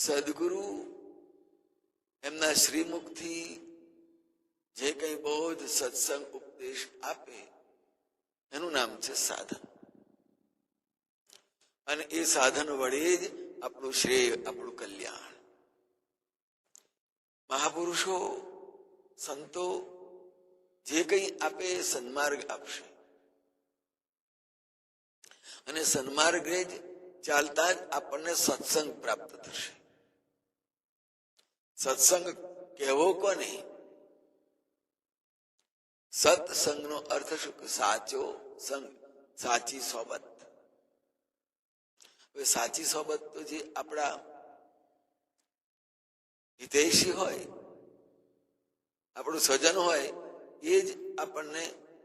સદગુરુ એમના શ્રીમુખથી જે કંઈ બોધ, સત્સંગ, ઉપદેશ આપે, એનું નામ છે સાધન. અને એ સાધન વડે જ આપણું શ્રેય, આપણું કલ્યાણ. મહાપુરુષો, સંતો જે કંઈ આપે, સન્માર્ગ આપશે. અને સન્માર્ગે જ ચાલતા જ આપણને સત્સંગ પ્રાપ્ત થશે. સત્સંગ કહેવો કોને? સત્સંગનો અર્થ શું? સાચો સંગ, સાચી સોબત. હવે સાચી સોબત તો જે આપણા હિતૈષી હોય, આપણું સ્વજન હોય, એ જ આપણને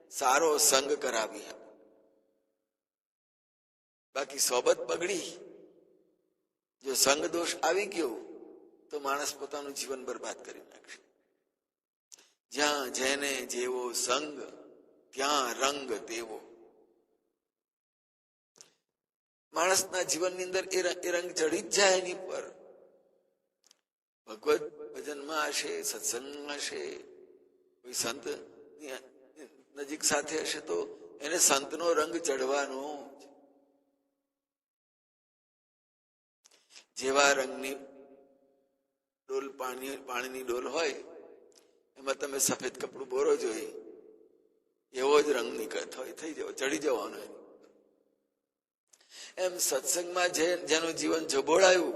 સારો સંગ કરાવી બાકી સોબત બગડી, જો સંગ દોષ આવી ગયો તો માણસ પોતાનું જીવન બરબાદ કરી નાખશે જ્યાં જેને જેવો સંગ, ત્યાં રંગ તેવો. માણસના જીવનની અંદર એ રંગ ચડી જ જાય એની પર ભગવત ભજનમાં હશે, સત્સંગમાં હશે, કોઈ સંત નજીક સાથે હશે તો એને સંતનો રંગ ચડવાનો જેવા રંગની ડોલ પાણી, પાણીની ડોલ હોય, એમાં તમે સફેદ કપડું બોરો જોઈએ એવો જ રંગ નીકળતો હોય, થઈ જવો, ચડી જવાનો એમ સત્સંગમાં જે, જેનું જીવન જબોળાયું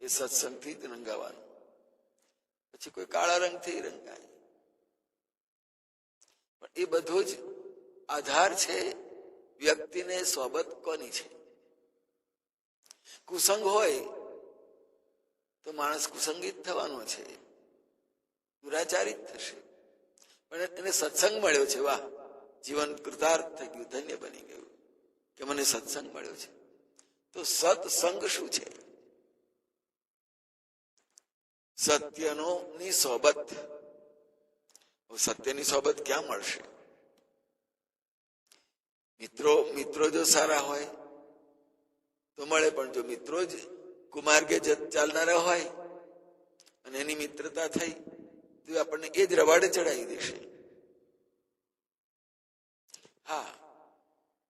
એ સત્સંગથી જ રંગાવાનું. પછી કોઈ કાળા રંગથી રંગાય. પણ એ બધો જ આધાર છે વ્યક્તિને સોબત કોની છે? કુસંગ હોય તો માણસ કુસંગીત થવાનો છે. દુરાચારિત થશે. પણ એને સત્સંગ મળ્યો છે. વાહ. જીવન કૃતાર્થ થઈ ગયું. ધન્ય બની ગયું કે મને સત્સંગ મળ્યો છે. તો સત્સંગ શું છે? સત્યનો ની સોબત સત્યની સોબત ક્યાં મળશે? મિત્રો મિત્રો જો સારા હોય તો મળે, પણ જો મિત્રો જ કુમાર્ગે ચાલનારા હોય અને એની મિત્રતા થઈ, તો આપણને એ જ રવાડે ચડાવી દેશે. હા,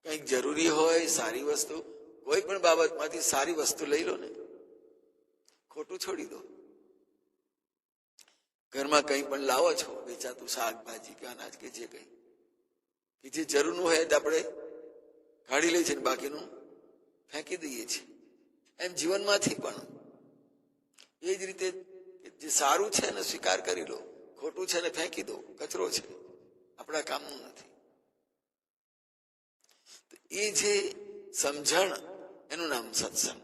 કંઈક જરૂરી હોય, સારી વસ્તુ, કોઈ પણ બાબતમાંથી સારી વસ્તુ લઈ લો ને, ખોટું છોડી દો. ઘરમાં કંઈ પણ લાવો છો, વેચાતું શાકભાજી કે અનાજ કે જે કંઈ, કે જે જરૂરનું હોય તો આપણે કાઢી લઈએ છીએ બાકીનું ફેંકી દઈએ છીએ. એમ જીવનમાંથી પણ. એ જ રીતે જે સારું છે એને સ્વીકાર કરી લો. ખોટું છે ને ફેંકી દો. કચરો છે. આપણા કામનું નથી. એ જે સમજણ, એનું નામ સત્સંગ.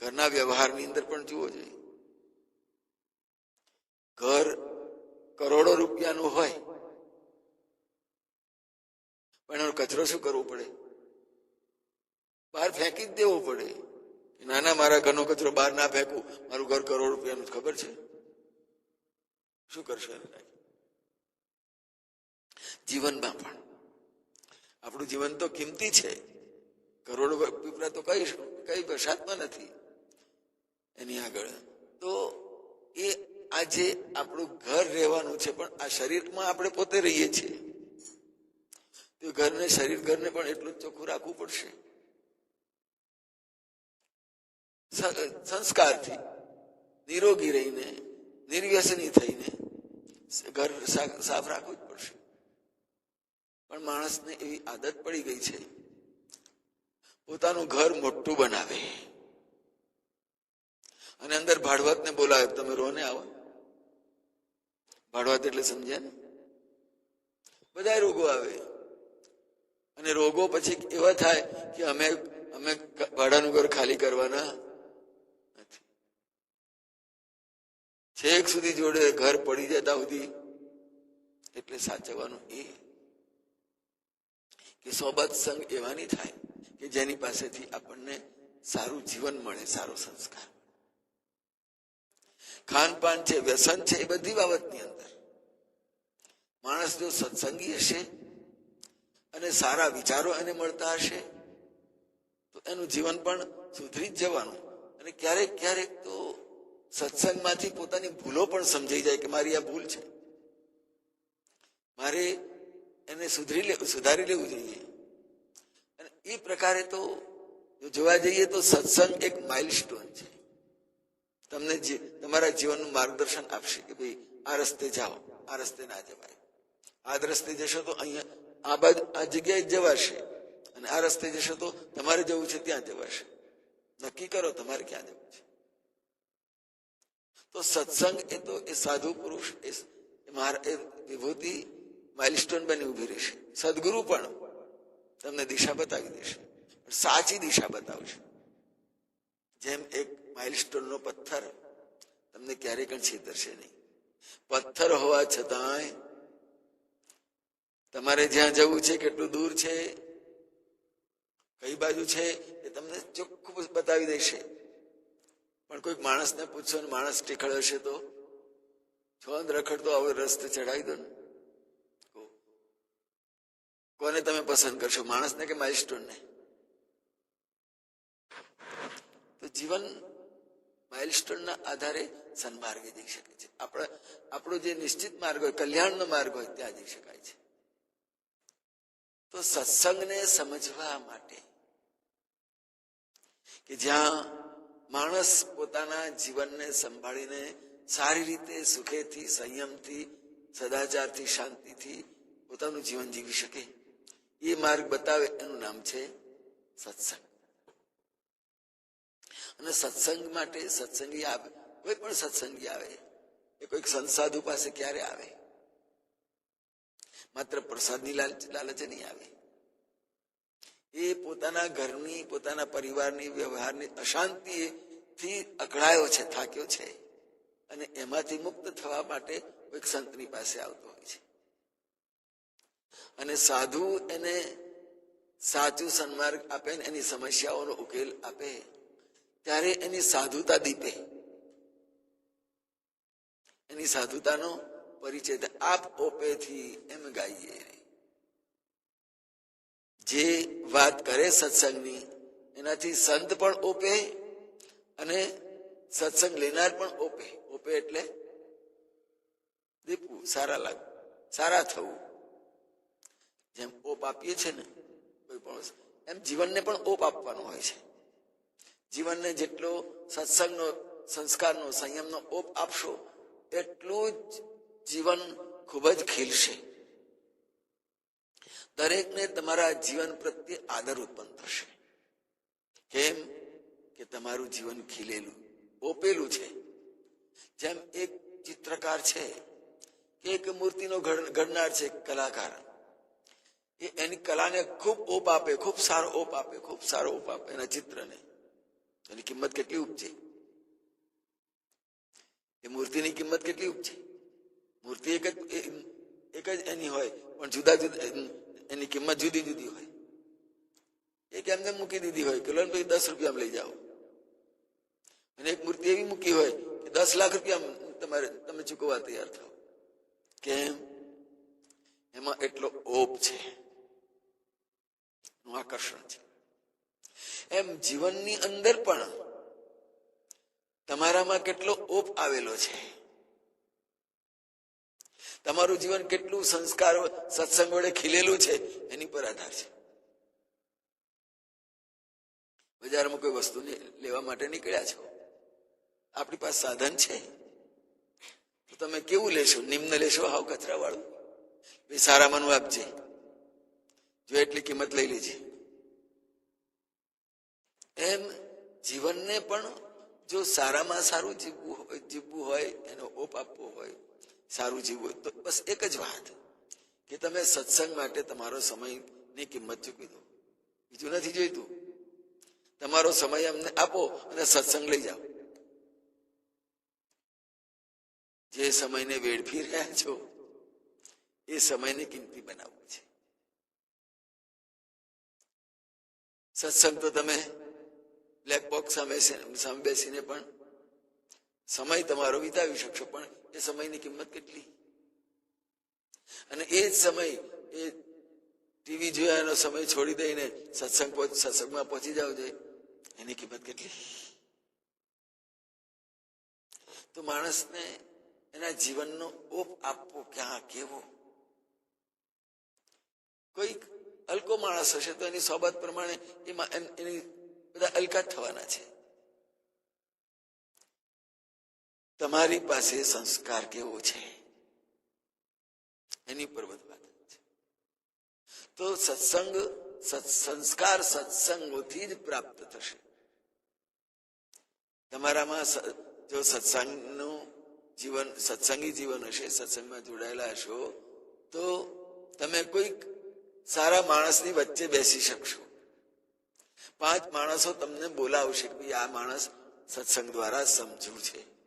ઘરના વ્યવહારની અંદર પણ જુઓ જોઈએ ઘર કરોડો રૂપિયાનું હોય. પણ એનો કચરો શું કરવો પડે? બહાર ફેંકી જ દેવો પડે. કે ના ના મારા ઘરનો કચરો બહાર ના ફેંકું. મારું ઘર કરોડ રૂપિયાનું ખબર છે. શું કરશો? જીવનમાં પણ. આપણું જીવન તો કિંમતી છે. કરોડો પીપળા તો કઈ કઈ વરસાદમાં નથી. એની આગળ. તો એ આજે આપણું ઘર રહેવાનું છે, પણ આ શરીરમાં આપણે પોતે રહીએ છીએ. તો ઘરને શરીર, ઘરને પણ એટલું જ ચોખ્ખું રાખવું પડશે. સંસ્કારથી નિરોગી રહીને, નિર્વ્યસની થઈને ઘર સાફ રાખવું જ પડશે. પણ માણસને એવી આદત પડી ગઈ છે. પોતાનું ઘર મોટું બનાવે. અને અંદર ભાડવતને બોલાવે, તમે રોને આવો. ભાડવત એટલે સમજ્યા ને? બધા રોગો આવે. અને રોગો પછી એવા થાય કે અમે અમે ભાડાનું ઘર ખાલી કરવાના છેક સુધી જોડે ઘર પડી જતા સુધી. એટલે સાચવવાનું એ કે સોબત સંગ એવાની થાય કે જેની પાસેથી આપણને સારું જીવન મળે, સારો સંસ્કાર. ખાનપાન છે, વ્યસન છે, એ બધી બાબતની અંદર. માણસ જો સત્સંગી હશે અને સારા વિચારો એને મળતા હશે, તો એનું જીવન પણ સુધરી જ જવાનું. અને ક્યારેક ક્યારેક તો સત્સંગમાંથી પોતાની ભૂલો પણ સમજાઈ જાય કે મારી આ ભૂલ છે. મારે એને સુધરી લે, સુધારી લેવું જોઈએ. અને એ પ્રકારે તો જોવા જઈએ તો સત્સંગ એક માઇલસ્ટોન છે. તમને જે, તમારા જીવનનું માર્ગદર્શન આપશે કે ભાઈ આ રસ્તે જાઓ, આ રસ્તે ના જવાય. આ રસ્તે જશો તો અહીંયા, આ બાજુ, આ જગ્યાએ જવાશે. અને આ રસ્તે જશો તો તમારે જવું છે ત્યાં જવાશે. નક્કી કરો તમારે ક્યાં જવું છે. તો સત્સંગ એ તો એ સાધુ પુરુષ, એ માર- એ વિભૂતિ માઇલસ્ટોન બની ઊભી રહેશે. સદગુરુ પણ તમને દિશા બતાવી દેશે. સાચી દિશા બતાવશે. જેમ એક માઇલસ્ટોન નો પથ્થર તમને ક્યારેય પણ છેતરશે નહીં. પથ્થર હોવા છતાંય તમારે જ્યાં જવું છે, કેટલું દૂર છે, કઈ બાજુ છે, એ તમને ચોખ્ખું બતાવી દેશે. પણ કોઈક માણસને પૂછો ને માણસ ટીખળ હશે તો? છોંદ રખડતો હવે રસ્તે ચડાવી દો ને. કોને તમે પસંદ કરશો, માણસને કે માઇલસ્ટોનને? તો જીવન માઇલસ્ટોનના આધારે સન્માર્ગે જઈ શકે છે. આપણે, આપણો જે નિશ્ચિત માર્ગ હોય, કલ્યાણનો માર્ગ હોય, ત્યાં જઈ શકાય છે. તો સત્સંગને સમજવા માટે કે જ્યાં માણસ પોતાના જીવનને સંભાળીને સારી રીતે સુખેથી, સંયમથી, સદાચારથી, શાંતિથી પોતાનું જીવન જીવી શકે. એ માર્ગ બતાવે એનું નામ છે સત્સંગ. અને સત્સંગ માટે સત્સંગી આવે, કોઈ પણ સત્સંગી આવે, એ કોઈક સંસાધુ પાસે ક્યારે આવે? માત્ર પ્રસાદની લાલચ લાલચ નહીં આવે. એ પોતાના ઘરની, પોતાના પરિવારની વ્યવહારની અશાંતિથી અકળાયો છે, થાક્યો છે. અને એમાંથી મુક્ત થવા માટે એક સંતની પાસે આવતો હોય છે. અને સાધુ એને સાચું સન્માર્ગ આપે ને એની સમસ્યાઓનો ઉકેલ આપે, ત્યારે એની સાધુતા દીપે. એની સાધુતાનો પરિચય આપ ઓપેથી એમ ગાઈએ. જે વાત કરે સત્સંગની, એનાથી સંત પણ ઓપે અને સત્સંગ લેનાર પણ ઓપે. ઓપે એટલે દીપવું સારા લાગ, સારા થવું. જેમ ઓપ આપીએ છે ને, કોઈ પણ એમ જીવનને પણ ઓપ આપવાનો હોય છે. જીવનને જેટલો સત્સંગનો, સંસ્કારનો, સંયમનો ઓપ આપશો, એટલું જ જીવન ખૂબ જ ખીલશે. દરેકને તમારા જીવન પ્રત્યે આદર ઉત્પન્ન થશે. કેમ કે તમારું જીવન ખીલેલું, ઓપેલું છે. જેમ એક ચિત્રકાર છે, કે એક મૂર્તિનો ઘડનાર છે કલાકાર. એ એની કલાને ખૂબ ઓપ આપે, ખૂબ સારો ઓપ આપે, ખૂબ સારો ઓપ આપે એના ચિત્રને. એની કિંમત કેટલી ઉપજે એ મૂર્તિની કિંમત કેટલી ઉપજે મૂર્તિ એક જ જ એની હોય, પણ જુદા જુદા એની કિંમત જુદી જુદી હોય. એક એમને મૂકી દીધી હોય કે લોન ભાઈ દસ રૂપિયામાં લઈ જાઓ. અને એક મૂર્તિ એવી મૂકી હોય કે દસ લાખ રૂપિયા તમારે, તમે ચૂકવવા તૈયાર થાવ કેમ? એમાં એટલો ઓપ છે. આકર્ષણ છે. એમ જીવનની અંદર પણ તમારામાં કેટલો ઓપ આવેલો છે. તમારું જીવન કેટલું સંસ્કાર, સત્સંગ વડે ખીલેલું છે, એની પર આધાર છે. બજારમાં કોઈ વસ્તુ લેવા માટે નીકળ્યા છો? આપણી પાસે સાધન છે? તો તમે કેવું લેશો? નિમ્ન લેશો હાવ કચરા વાળું સારા મનું આપજે. જો એટલી કિંમત લઈ લેજે. એમ જીવનને પણ જો સારામાં સારું જીવવું હોય જીવવું હોય, એનો ઓપ આપવો હોય સારું જીવવું હોય તો બસ એક જ વાત, કે તમે સત્સંગ માટે તમારો સમયની કિંમત ચૂકવી દો. બીજું નથી જોઈતું. તમારો સમય અમને આપો અને સત્સંગ લઈ જાઓ. જે સમયને વેડફી રહ્યા છો, એ સમયને કિંમતી બનાવવો છે. સત્સંગ તો તમે બ્લેક બોક્સ સામે સામે બેસીને પણ સમય તમારો વિતાવી શકશો, પણ એ સમયની કિંમત કેટલી? અને એ જ સમય, એ ટીવી જોયાનો સમય છોડી દઈને સત્સંગ સત્સંગમાં પહોંચી જાવ છે એની કિંમત કેટલી? તો માણસને એના જીવનનો ઓપ આપવો ક્યાં, કેવો? કોઈક અલકો માણસ હશે તો એની સોબત પ્રમાણે એમાં, એની બધા અલકા થવાના છે. તમારી પાસે સંસ્કાર કેવો છે? એની પર વાત છે. તો સત્સંગ, સત્- સંસ્કાર સત્સંગોથી જ પ્રાપ્ત થશે. તમારામાં જો સત્સંગનું જીવન, સત્સંગી જીવન હશે, સત્સંગમાં જોડાયેલા હશો, તો તમે કોઈક સારા માણસની વચ્ચે બેસી શકશો. પાંચ માણસો તમને બોલાવશે કે ભાઈ આ માણસ સત્સંગ દ્વારા સમજુ છે.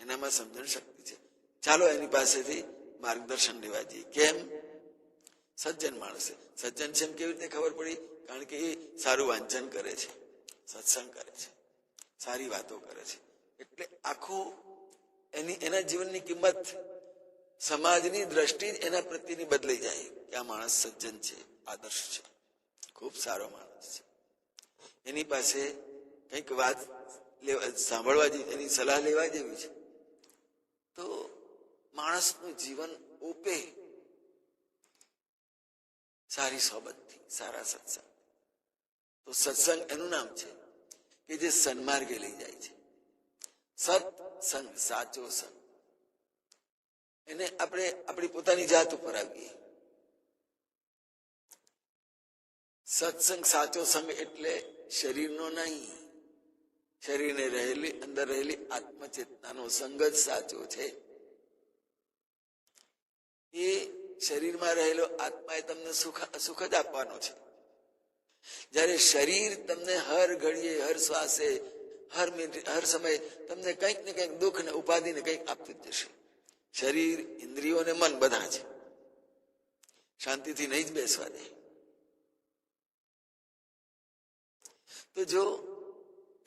એનામાં સમજણ શક્તિ છે. ચાલો એની પાસેથી માર્ગદર્શન લેવા જઈએ. કેમ? સજ્જન માણસ છે. સજ્જન છે એમ કેવી રીતે ખબર પડી? કારણ કે એ સારું વાંચન કરે છે. સત્સંગ કરે છે. સારી વાતો કરે છે. એટલે આખું એની, એના જીવનની કિંમત સમાજની દ્રષ્ટિ એના પ્રત્યેની બદલાઈ જાય કે આ માણસ સજ્જન છે, આદર્શ છે. ખૂબ સારો માણસ છે. એની પાસે કંઈક વાત લેવા, સાંભળવા જેવી, એની સલાહ લેવા જેવી છે. તો માણસનું જીવન ઓપે સારી સોબતથી, સારા સત્સંગ. તો સત્સંગ એનું નામ છે કે જે સન્માર્ગે લઈ જાય છે. સત્સંગ સાચો સંગ. એને આપણે આપણી પોતાની જાત ઉપર આવીએ. સત્સંગ સાચો સંગ એટલે શરીરનો નહીં શરીરને રહેલી, અંદર રહેલી આત્મચેતનાનો સંગ જ સાચો છે. એ શરીરમાં રહેલો આત્મા એ તમને સુખ સુખ જ આપવાનો છે. જ્યારે શરીર તમને હર ઘડીએ, હર શ્વાસે, હર મિનિટ, હર સમયે તમને કંઈક ને કંઈક દુઃખ ને ઉપાધિ ને કંઈક આપતું જ જશે. શરીર, ઇન્દ્રિયો ને મન બધા છે. શાંતિથી નહીં જ બેસવા દે. તો જો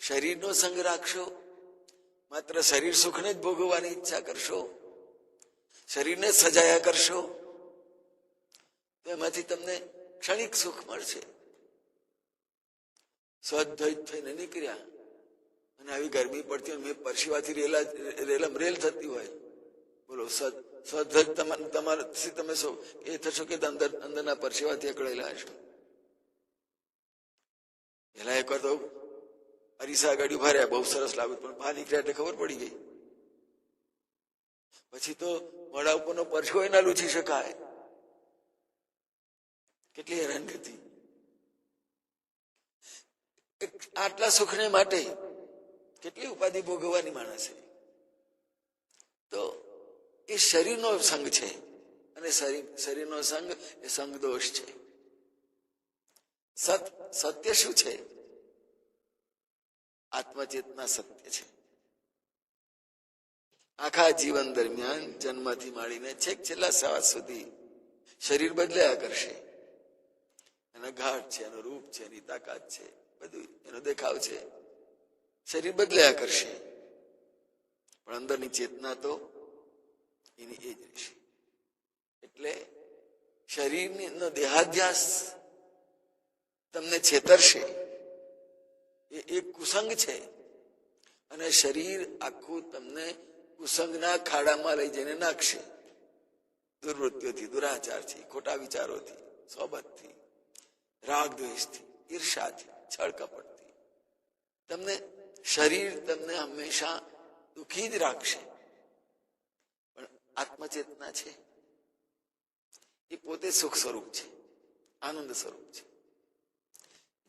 શરીરનો સંગ રાખશો. માત્ર શરીર સુખને જ ભોગવવાની ઈચ્છા કરશો. શરીરને સજાયા કરશો. તો એમાંથી તમને ક્ષણિક સુખ મળશે. સ્વદ્વૈત થઈને નીકળ્યા. અને આવી ગરમી પડતી હોય, મેં પરસીવાથી રેલા, રેલમ રેલ થતી હોય. બોલો સ્વધ્વજ તમારાથી તમે એ થશો કે અંદર, અંદરના પરસીવાથી અકળેલા હશો? પહેલા એક વાર તો અરીસા ગાડી ભર્યા બહુ સરસ લાવ્યું પણ બહાર નીકળ્યા એટલે ખબર પડી ગઈ. પછી તો મોડા ઉપરનો પરછો ના લૂછી શકાય. કેટલી હેરાનગતિ આટલા સુખને માટે કેટલી ઉપાધિ ભોગવવાની માણસે તો એ શરીરનો સંગ છે અને શરીર, શરીરનો સંગ એ સંગ દોષ છે. સત, સત્ય શું છે? આત્મચેતના સત્ય છે. આખા જીવન દરમિયાન જન્મથી માંડીને છેક છેલ્લા શ્વાસ સુધી શરીર બદલાયા કરશે. એનો ઘાટ છે, એનો રૂપ છે, એની તાકાત છે, બધું એનો દેખાવ છે. શરીર બદલાયા કરશે. પણ અંદરની ચેતના તો એની એ જ રહેશે. એટલે શરીરનો દેહાધ્યાસ તમને છેતરશે. એ એક કુસંગ છે. અને શરીર આખું તમને કુસંગના ખાડામાં લઈ જઈને નાખશે. દુર્વૃત્તિઓથી દુરાચારથી, ખોટા વિચારોથી, સોબતથી રાગ દ્વેષથી ઈર્ષાથી છળ કપટથી તમને શરીર તમને હંમેશા દુઃખી જ રાખશે. પણ આત્મચેતના છે. એ પોતે સુખ સ્વરૂપ છે. આનંદ સ્વરૂપ છે.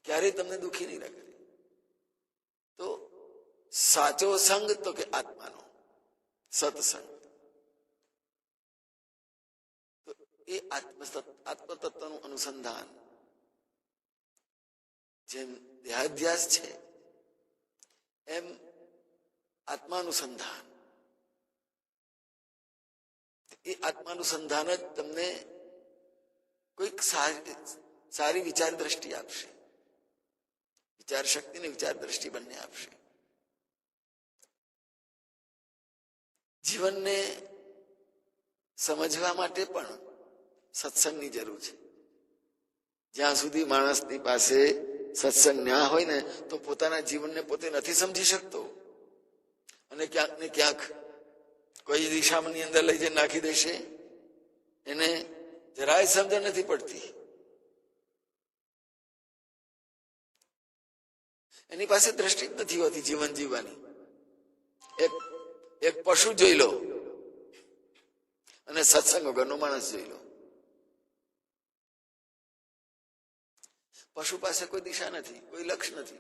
ક્યારેય તમને દુઃખી નહીં રાખે. તો સાચો સંગ તો કે આત્માનો? સત્સંગ. એ આત્મ આત્મતત્વનું અનુસંધાન. જેમ દેહાધ્યાસ છે, એમ આત્માનુસંધાન. એ આત્માનુસંધાન જ તમને કોઈક સારી સારી વિચાર દ્રષ્ટિ આપશે. વિચાર શક્તિ ને વિચાર દ્રષ્ટિ બંને આપશે. જીવનને સમજવા માટે પણ સત્સંગની જરૂર છે. જ્યાં સુધી માણસની પાસે સત્સંગ ના હોય ને, તો પોતાના જીવનને પોતે નથી સમજી શકતો. અને ક્યાંક ને ક્યાંક કોઈ દિશાની અંદર લઈ જઈને નાખી દેશે. એને જરાય સમજણ નથી પડતી. એની પાસે દ્રષ્ટિ જ નથી હોતી જીવન જીવવાની. એક એક પશુ જોઈ લો. અને સત્સંગ વગરનો માણસ જોઈ લો. પશુ પાસે કોઈ દિશા નથી, કોઈ લક્ષ્ય નથી.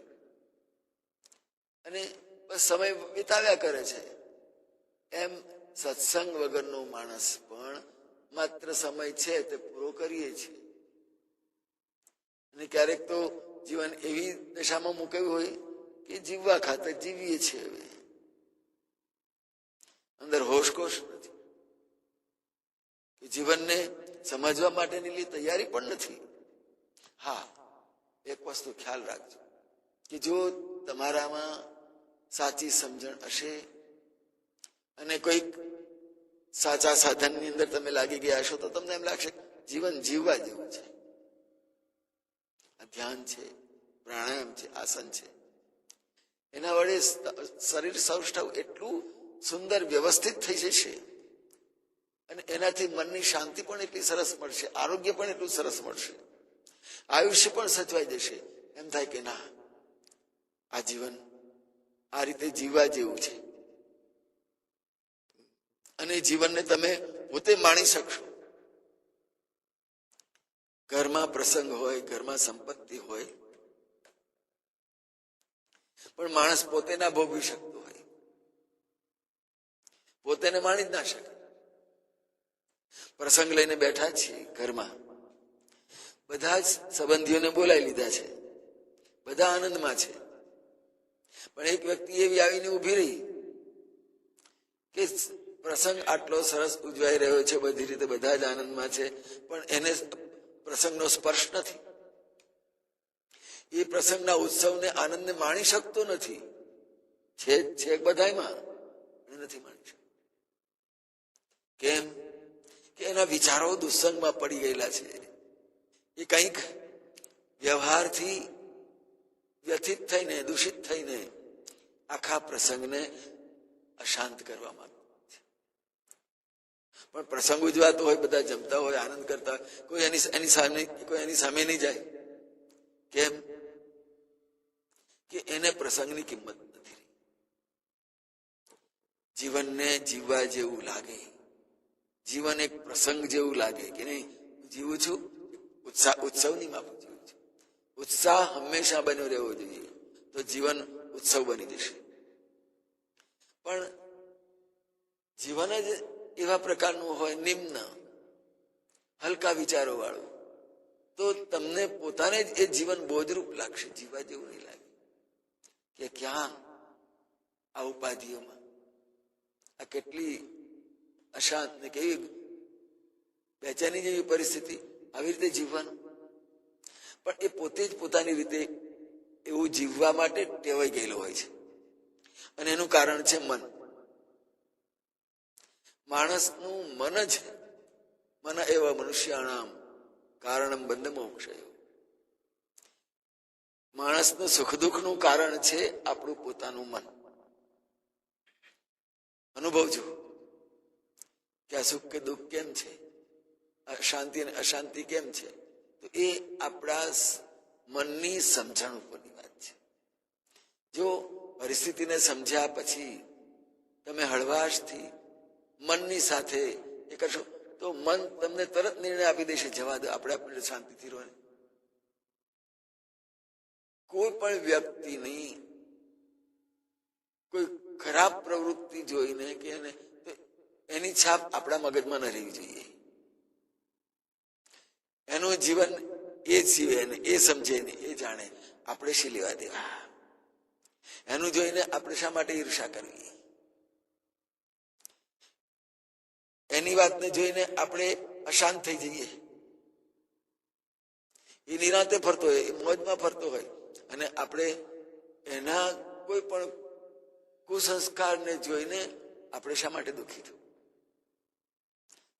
અને બસ સમય વિતાવ્યા કરે છે. એમ સત્સંગ વગરનો માણસ પણ માત્ર સમય છે તે પૂરો કરીએ છીએ. અને ક્યારેક તો જીવન એવી દશામાં મુકાયું હોય કે જીવવા ખાતર જીવીએ છીએ હવે. અંદર હોશકોશ નથી. કે જીવનને સમજવા માટેની તૈયારી પણ નથી. હા, એક વસ્તુ ખ્યાલ રાખજો. કે જો તમારામાં સાચી સમજણ હશે અને કોઈક સાચા સાધનની અંદર તમે લાગી ગયા હશો, તો તમને એમ લાગશે જીવન જીવવા જેવું છે. ધ્યાન છે, પ્રાણાયામ છે, આસન છે. એના વડે શરીર સૌષ્ઠવ એટલું સુંદર વ્યવસ્થિત થઈ જશે અને એનાથી મનની શાંતિ પણ એટલી સરસ મળશે, આરોગ્ય પણ એટલું સરસ મળશે. આયુષ્ય પણ સચવાઈ જશે. એમ થાય કે ના, આ જીવન આ રીતે જીવવા જેવું છે. અને જીવનને તમે પોતે માણી શકશો. ઘરમાં પ્રસંગ હોય, ઘરમાં સંપત્તિ હોય, પણ માણસ પોતે ના ભોગવી શકતો હોય. પોતેને માણી જ ના શકે. પ્રસંગ લઈને બેઠા છીએ ઘરમાં. બધા જ સંબંધીઓને બોલાવી લીધા છે. બધા આનંદમાં છે. પણ એક વ્યક્તિ એવી આવીને ઊભી રહી કે પ્રસંગ આટલો સરસ ઉજવાઈ રહ્યો છે, બધી રીતે બધા જ આનંદમાં છે. પણ એને પ્રસંગનો સ્પર્શ નથી. એ પ્રસંગના ઉત્સવને આનંદને માણી શકતો નથી. છે છે બધામાં નથી માણી શકતો. કેમ? કે એના વિચારો દુસંગમાં પડી ગયેલા છે. એ કંઈક વ્યવહારથી વ્યથિત થઈને, દૂષિત થઈને આખા પ્રસંગને અશાંત કરવા માંગે. છે પણ પ્રસંગ ઉજવાતો હોય, બધા જમતા હોય, આનંદ કરતા કોઈ એની એની સામે, કોઈ એની સામે નહીં જાય. કેમ? કે એને પ્રસંગની કિંમત નથી જીવનને જીવવા જેવું લાગે. જીવન એક પ્રસંગ જેવું લાગે કે નહીં? જીવું છું ઉત્સાહ ઉત્સવની માફક જીવું છું. ઉત્સાહ હંમેશા બન્યો રહેવો જોઈએ, તો જીવન ઉત્સવ બની જશે. પણ જીવન જ એવા પ્રકારનું હોય, નિમ્ન, હલકા વિચારો વાળું તો તમને પોતાને જ એ જીવન બોધરૂપ લાગશે જીવા જેવું નહીં લાગે. કે ક્યાં આ ઉપાધિઓમાં? આ કેટલી અશાંત ને કેવી બેચેની જેવી પરિસ્થિતિ આવી રીતે જીવવાનું? પણ એ પોતે જ પોતાની રીતે એવું જીવવા માટે ટેવાઈ ગયેલો હોય છે. અને એનું કારણ છે મન. માણસનું મન જ મન એવા મનુષ્યાણામ કારણમ બંધ મોક્ષયો માણસનું સુખ દુઃખનું કારણ છે આપણું પોતાનું મન. અનુભવજો. કે આ સુખ કે દુઃખ કેમ છે? શાંતિ અને અશાંતિ કેમ છે? તો એ આપણા મનની સમજણ ઉપરની વાત છે. જો પરિસ્થિતિને સમજ્યા પછી તમે હળવાશથી મનની સાથે એ કરશો, તો મન તમને તરત નિર્ણય આપી દેશે, જવા દો, આપણે આપણે શાંતિથી રહો. કોઈ પણ વ્યક્તિની કોઈ ખરાબ પ્રવૃત્તિ જોઈને કે એને એની છાપ આપણા મગજમાં ન રહેવી જોઈએ. એનું જીવન એ જીવે ને, એ સમજે ને, એ જાણે. આપણે શી લેવા દેવા? એનું જોઈને આપણે શા માટે ઈર્ષા કરવી? એની વાતને જોઈને આપણે અશાંત થઈ જઈએ. એ નિરાંતે ફરતો હોય, એ મોજમાં ફરતો હોય. અને આપણે એના કોઈ પણ કુસંસ્કારને જોઈને આપણે શા માટે દુઃખી થવું?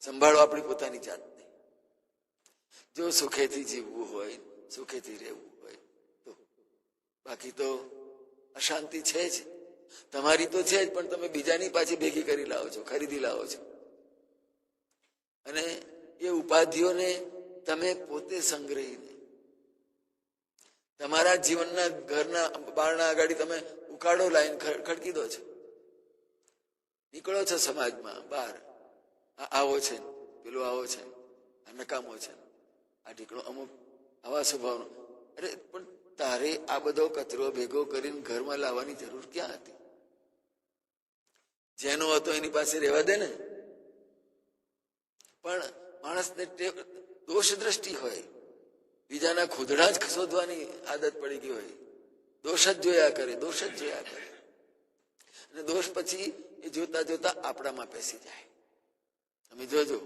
સંભાળો આપણી પોતાની જાતને. જો સુખેથી જીવવું હોય, સુખેથી રહેવું હોય, તો બાકી તો અશાંતિ છે જ. તમારી તો છે જ, પણ તમે બીજાની પાછી ભેગી કરી લાવો છો, ખરીદી લાવો છો. અને એ ઉપાધિઓને તમે પોતે સંગ્રહીને. તમારા જીવનના ઘરના બારણા આગળ તમે ઉકાળો લાઈન ખડકી દો છો. નીકળો છો સમાજમાં, બહાર. આવો છે, પેલો આવો છે, આ નકામો છે. આ ઢીકળો અમુક આવા સ્વભાવનો. અરે, પણ તારે આ બધો કચરો ભેગો કરીને ઘરમાં લાવવાની જરૂર ક્યાં હતી? જેનો હતો એની પાસે રહેવા દે ને. પણ માણસને દોષ દ્રષ્ટિ હોય. બીજાના ખુદડા જ શોધવાની આદત પડી ગઈ હોય. દોષ જ જોયા કરે, દોષ જ જોયા કરે. અને દોષ પછી એ જોતા જોતા આપણામાં પેસી જાય. તમે જોજો,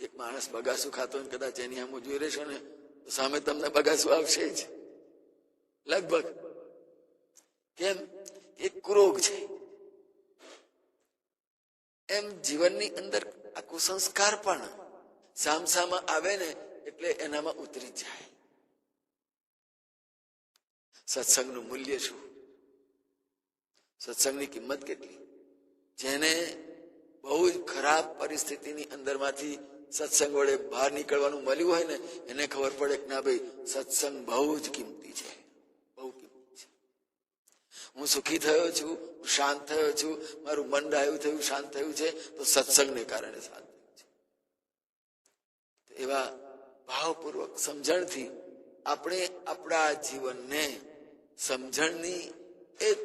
એક માણસ બગાસું ખાતો ને કદાચ એની આમ જોઈ રહેશો ને, તો સામે તમને બગાસું આવશે જ. લગભગ. કેમ? એક ક્રોગ છે. એમ જીવનની અંદર આ કુસંસ્કાર પણ સામસામાં આવે ને એટલે એનામાં ઉતરી જાય. સત્સંગનું મૂલ્ય શું? સત્સંગની કિંમત કેટલી? જેને બહુ જ ખરાબ પરિસ્થિતિની અંદરમાંથી સત્સંગ વડે બહાર નીકળવાનું મળ્યું હોય ને, એને ખબર પડે કે ના ભાઈ, સત્સંગ બહુ જ કિંમતી છે. હું સુખી થયો છું, હું શાંત થયો છું, મારું મન ડાયું થયું, શાંત થયું છે, તો સત્સંગને કારણે શાંત થયું છે. એવા ભાવપૂર્વક સમજણથી આપણે આપણા જીવનને સમજણની એક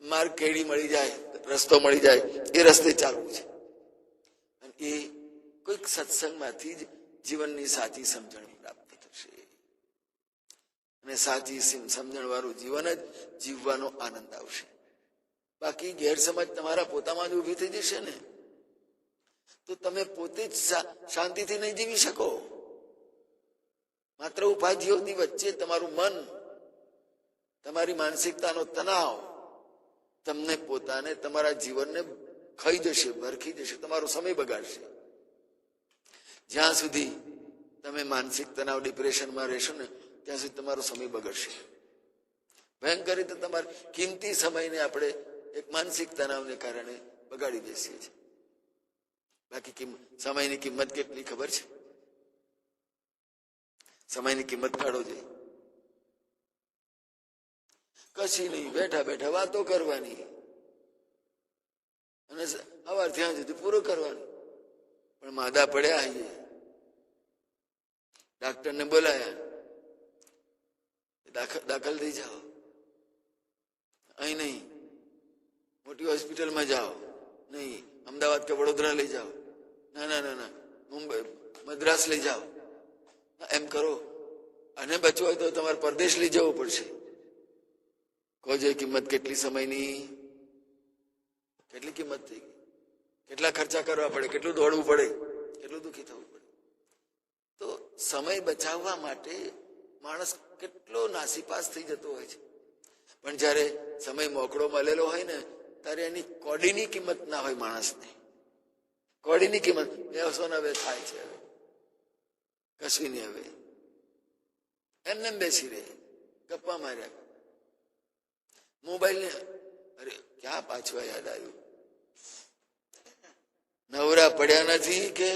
માર્ગ કેડી મળી જાય રસ્તો મળી જાય, એ રસ્તે ચાલવું છે. એ કોઈક સત્સંગમાંથી જ જીવનની સાચી સમજણ અને સાચી સમજણ વાળું જીવન જ જીવવાનો આનંદ આવશે. બાકી ગેરસમજ તમારા પોતામાં જ ઊભી થઈ જશે ને? તો તમે પોતે જ શાંતિથી નહીં જીવી શકો. માત્ર ઉપાધિઓની વચ્ચે તમારું મન, તમારી માનસિકતાનો તણાવ, તમને પોતાને, તમારા જીવનને ખાઈ જશે, ભરખી જશે, તમારો સમય બગાડશે. જ્યાં સુધી તમે માનસિક તણાવ, ડિપ્રેશનમાં રહેશો ને ત્યાં સુધી તમારો સમય બગડશે. ભયંકર રીતે તમારા કિંમતી સમયને આપણે એક માનસિક તણાવને કારણે બગાડી બેસીએ છીએ બાકી સમયની કિંમત કેટલી ખબર છે? સમયની કિંમત કાઢો જોઈએ કશી નહીં, બેઠા બેઠા વાતો કરવાની. અને અવાર ત્યાં સુધી પૂરું કરવાનું. પણ માદા પડ્યા આવીએ ડાક્ટરને બોલાયા. દાખલ થઈ જાઓ. અહીં નહીં. મોટી હોસ્પિટલમાં જાઓ. નહીં. અમદાવાદ કે વડોદરા લઈ જાઓ. ના ના ના ના. મુંબઈ, મદ્રાસ લઈ જાઓ. એમ કરો. અને બચવું હોય તો તમારે પરદેશ લઈ જવું પડશે. કહો જે કિંમત કેટલી સમયની? કેટલી કિંમત થઈ ગઈ? કેટલા ખર્ચા કરવા પડે? કેટલું દોડવું પડે? કેટલું દુઃખી થવું પડે? તો સમય બચાવવા માટે માણસ કેટલો નાસીપાસ થઈ જતો હોય છે. પણ જ્યારે સમય મોકળો મળેલો હોય ને, ત્યારે એની કોડીની કિંમત ના હોય માણસને. કોડીની કિંમત બેસો હવે થાય છે હવે. કશું નહીં હવે. એમને બેસી રહે. ગપ્પા માર્યા. મોબાઈલ ને અરે, ક્યાં પાછું યાદ આવ્યું? નવરા પડ્યા નથી કે?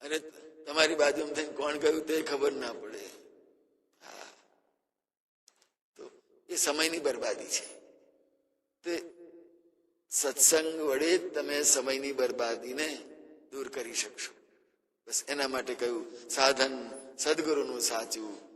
અને તમારી બાજુમાં થઈને કોણ ગયું તે ખબર ના પડે. હા. તો એ સમયની બરબાદી છે. તે સત્સંગ વડે જ તમે સમયની બરબાદીને દૂર કરી શકશો. બસ એના માટે કહ્યું, સાધન સદગુરુનું સાચું